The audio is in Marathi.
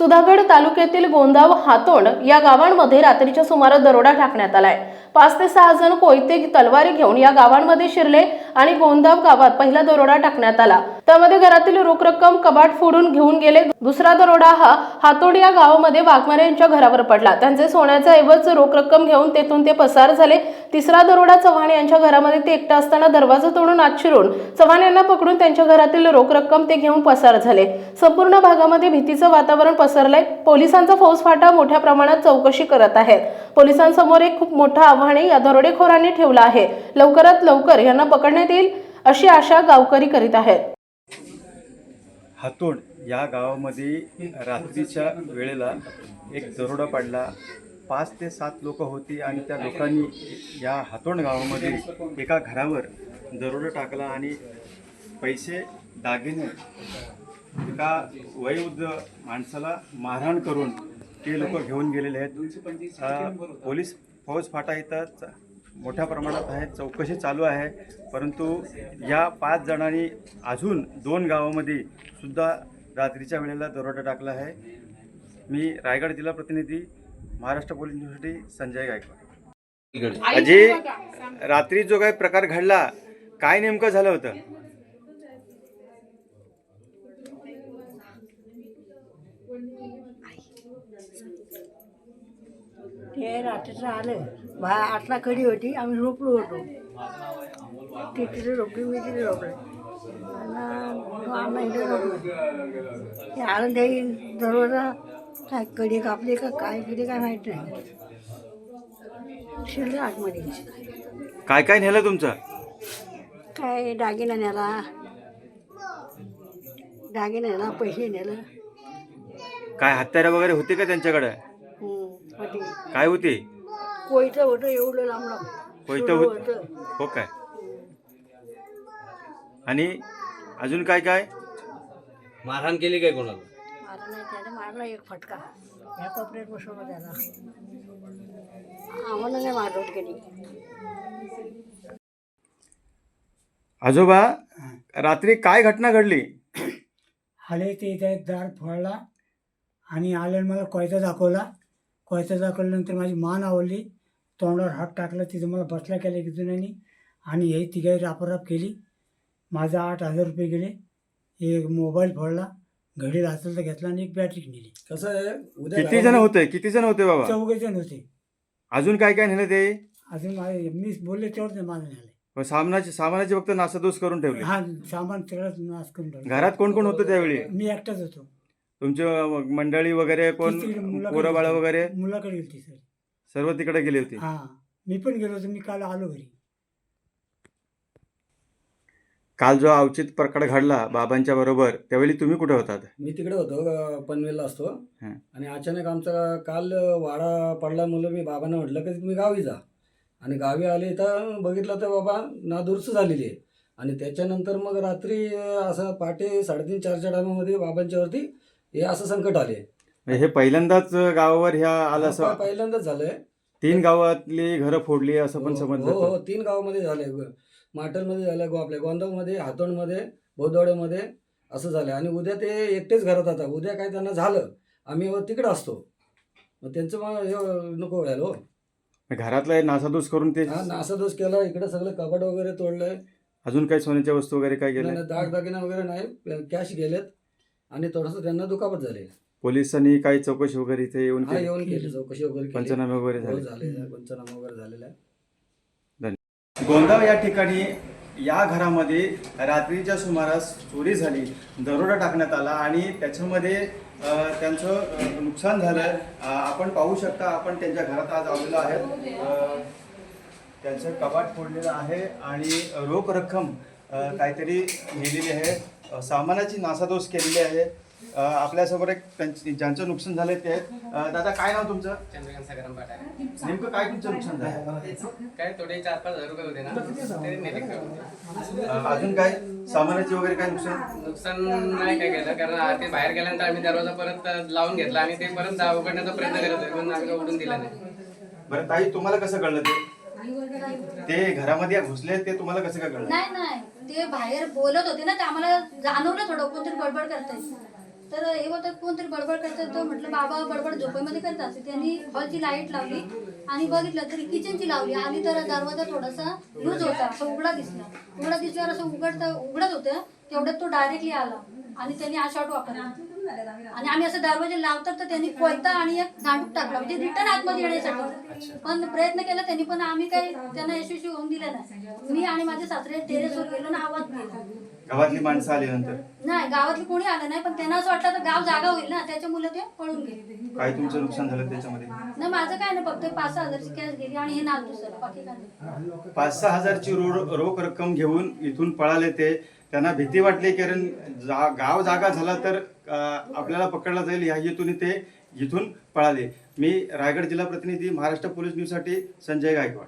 सुधागड तालुक्यातील गोंदाव हातोंड या गावांमध्ये रात्रीच्या सुमारास दरोडा टाकण्यात आलाय. पाच ते सहा जण कोयते तलवारी घेऊन या गावांमध्ये शिरले. आणि गोंदाव गावात पहिला दरोडा टाकण्यात आला. त्यामध्ये घरातील रोख रक्कम कबाट फोडून घेऊन गेले. दुसरा दरोडा हा हातोड या गावामध्ये वाघमारे यांच्या घरावर पडला. त्यांचे सोन्याचा ऐवज रोख रक्कम घेऊन तेथून ते पसार झाले. तिसरा दरोडा चव्हाण यांच्या घरामध्ये ते एकटा असताना दरवाजा तोडून आत शिरून चव्हाण यांना पकडून त्यांच्या घरातील रोख रक्कम ते घेऊन पसार झाले. संपूर्ण भागामध्ये भीतीचं वातावरण पसरलंय. पोलिसांचा फौजफाटा मोठ्या प्रमाणात चौकशी करत आहेत. पोलिसांसमोर एक खूप मोठं आव्हाने या दरोडेखोरांनी ठेवलं आहे. लवकरात लवकर यांना करण्यात येईल अशी आशा गावकरी करीत आहेत. हातोड या गावामध्ये रात्रीच्या वेळेला एक दरोडा पडला. पाच ते सात लोक होती आणि त्या लोकांनी या हातोंड गावामध्ये एका घरावर दरोडा टाकला आणि पैसे दागिने एका वयोवृद्ध माणसाला मारहाण करून ते लोक घेऊन गेलेले आहेत. पोलीस फौज फाटा येतात मोठ्या प्रमाणात आहे चौकशी चालू आहे. परंतु या पाच जणांनी अजून दोन गावामध्ये सुद्धा रात्रीच्या वेळेला दरोडा टाकला आहे. मी रायगड जिल्हा प्रतिनिधी महाराष्ट्र पोलीस न्यूजसाठी संजय गायकवाड. अजय रात्री जो काही प्रकार घडला काय नेमकं झालं होतं? ते रात्रीचं आलं. बा आठला कडी होती आम्ही झोपलो होतो. ते तिथे झोपली मी तिथे झोपले. आणि इथे झोपलो. ते आलं ते दरवाजा. काय कडी कापली का काय केली काय माहीत नाही. शिरलं आतमध्ये. काय काय नेलं तुमचं? काय दागिना नेला. दागिना नेला पैसे नेलं. काय हत्यारं वगैरे होते का त्यांच्याकडे? होती. काय होते? कोयतं होतं एवढं लांब लांब. कोयतं होत. हो काय? आणि अजून काय काय? मारहाण केली काय कोणाला? मारला नाही त्याने मारला एक फटका. ह्या कोपऱ्यात बसवलं त्याला. आम्हाला नाही मारवत कधी आजोबा रात्री काय घटना घडली? आले ते इथे दार फोडला. आणि आल्यानं मला कोयता दाखवला. कोयता दाखवल्यानंतर माझी मान आवडली. तोंडावर हात टाकला. तिथं मला बसला केला एक जणांनी आणि हे तिघाही रापाराप केली. माझा आठ हजार रुपये गेले. एक मोबाईल फोडला. घडी रात्रीचा घेतला आणि एक बॅटरी नेली. कसं आहे? उद्या किती जण होते? किती जण होते बाबा? चौघे जण होते. अजून काय काय नेलं ते? अजून माझे मी बोलले तेवढं ते माझं झाले व सामानाची सामानाची फक्त नासादूस करून ठेवली. हा सामान सगळंच नाश करून ठेवलं. घरात कोण कोण होतं त्यावेळी? मी एकटाच होतो. तुमचे मंडळी वगैरे कोण? ती तिकडे मुलाकडे पोरं बाळ गेली. वगैरे? मुलाकडे गेली सर सर्व तिकडे गेली होती. हा. मी पण गेलो होतो मी काल आलो घरी. काल जो अवचित प्रकार घडला बाबांच्या बरोबर त्यावेळी तुम्ही कुठे होतात? मी तिकडे होतो अं, पनवेलला असतो. हं. आणि अचानक आमचा काल वाडा पडला मुलं मी बाबांना म्हटलं की तुम्ही गावी जा. आणि गावी आले तर बघितलं तर बाबा नादुरुस्त झालेली आहे. आणि त्याच्यानंतर मग रात्री अं, असं पहाटे साडेतीन चारच्या टायमामध्ये बाबांच्यावरती हे असं संकट आले म्हणजे हे पहिल्यांदाच गावावर ह्या आलं असं पहिल्यांदाच झालंय. तीन गावातली घरं फोडली असं पण हो समजलं हो होतं. तीन गावामध्ये झालंय माटलमध्ये झालं गो आपल्या गोंदावमध्ये हातोंडमध्ये बौद्धवाड्यामध्ये असं झालं आणि उद्या ते एकटेच घरात आता. उद्या काय त्यांना झालं आम्ही तिकडं असतो. मग त्यांचं मग हे नको व्हायला हो. घरातला हे नासादूस करून ते हा नासादोष केला. इकडे सगळं कपाट वगैरे तोडलंय. अजून काही सोन्याच्या वस्तू वगैरे काय नाही, गेल्या? दागदागिना वगैरे नाही. कॅश गेलेत. आणि थोडंसं त्यांना दुखापत झाली. पोलिसांनी काही चौकशी वगैरे इथे येऊन हा? येऊन केली चौकशी वगैरे केली. पंचनामे वगैरे हो, झाले झालेलं आहे पंचनामा वगैरे झालेला. आहे गोंदाव या ठिकाणी या घरामध्ये रात्रीच्या सुमारास चोरी झाली दरोडा टाकण्यात आला आणि त्याच्यामध्ये अ, त्यांचं अ, नुकसान झालं. अ, आपण पाहू शकता आपण त्यांच्या घरात आज आलेलो आहे अ, त्यांचं कपाट फोडलेलं आहे आणि रोख रक्कम अ, काहीतरी नेलेली आहे. सामानाची नासादोष केलेली आहे. आपल्यासमोर एक त्यांची ज्यांचं नुकसान झालं ते आहेत. दादा काय नाव तुमचं? चंद्रकांत सागरम पाटाय नेमकं काय तुमचं नुकसान झालं काय थोडे चार पाच हजार रुपये होते ना. ते नेले अजून काय? सामानाची वगैरे काय नुकसान? नुकसान नाही काय केलं. कारण ते बाहेर गेल्यानंतर आम्ही दरवाजा परत लावून घेतला आणि ते परत जा- उघडण्याचा प्रयत्न करत होते. पण आम्ही काय उघडून दिला नाही. बरं ताई तुम्हाला कसं कळलं ते? ते घरामध्ये घुसले ते तुम्हाला कसं काय कळलं? नाही नाही. ते बाहेर बोलत होते ना ते आम्हाला जाणवलं थोडं कोणतरी बडबड करताय. तर हे होतं कोणतरी बडबड करतात तर म्हटलं बाबा बडबड झोपेमध्ये करत असते त्यांनी हॉलची लाइट लावली आणि बघितलं तरी किचनची लावली आणि तर दरवाजा थोडासा लूज होता असं उघडा दिसला. उघडा दिसल्यावर असं उघडता उघडत होतं तेवढ्यात तो डायरेक्टली आला आणि त्यांनी हा शॉट वापरला. आणि आम्ही असं दरवाजे लावतात तर त्यांनी कोयता आणि एक दांडूक टाकला. म्हणजे रिटर्न आतमध्ये येण्यासाठी. पण प्रयत्न केला त्यांनी पण आम्ही काही त्यांना यशस्वी होऊन दिलं नाही. मी आणि माझे सासरे टेरेसवर गेलो आणि आवाज गावातली माणसं आली नंतर? नाही गावातली कोणी आलं नाही पण त्यांना असं वाटलं तर गाव जागा होईल ना त्याच्यामुळे ते पळून गेले. काय तुमचं नुकसान झालं त्याच्यामध्ये? नाही माझं काय नाही फक्त पाच सहा हजारची कॅश गेली आणि हे नाल दुसरं बाकी काय नाही. पाच सहा हजारची रो रोख रक्कम घेऊन इथून पळाले ते त्यांना भीती वाटली कारण जा गाव जागा झाला तर आपल्याला पकडला जाईल ह्या हेतून ते इथून पळाले. मी रायगड जिल्हा प्रतिनिधी महाराष्ट्र पोलीस न्यूजसाठी संजय गायकवाड.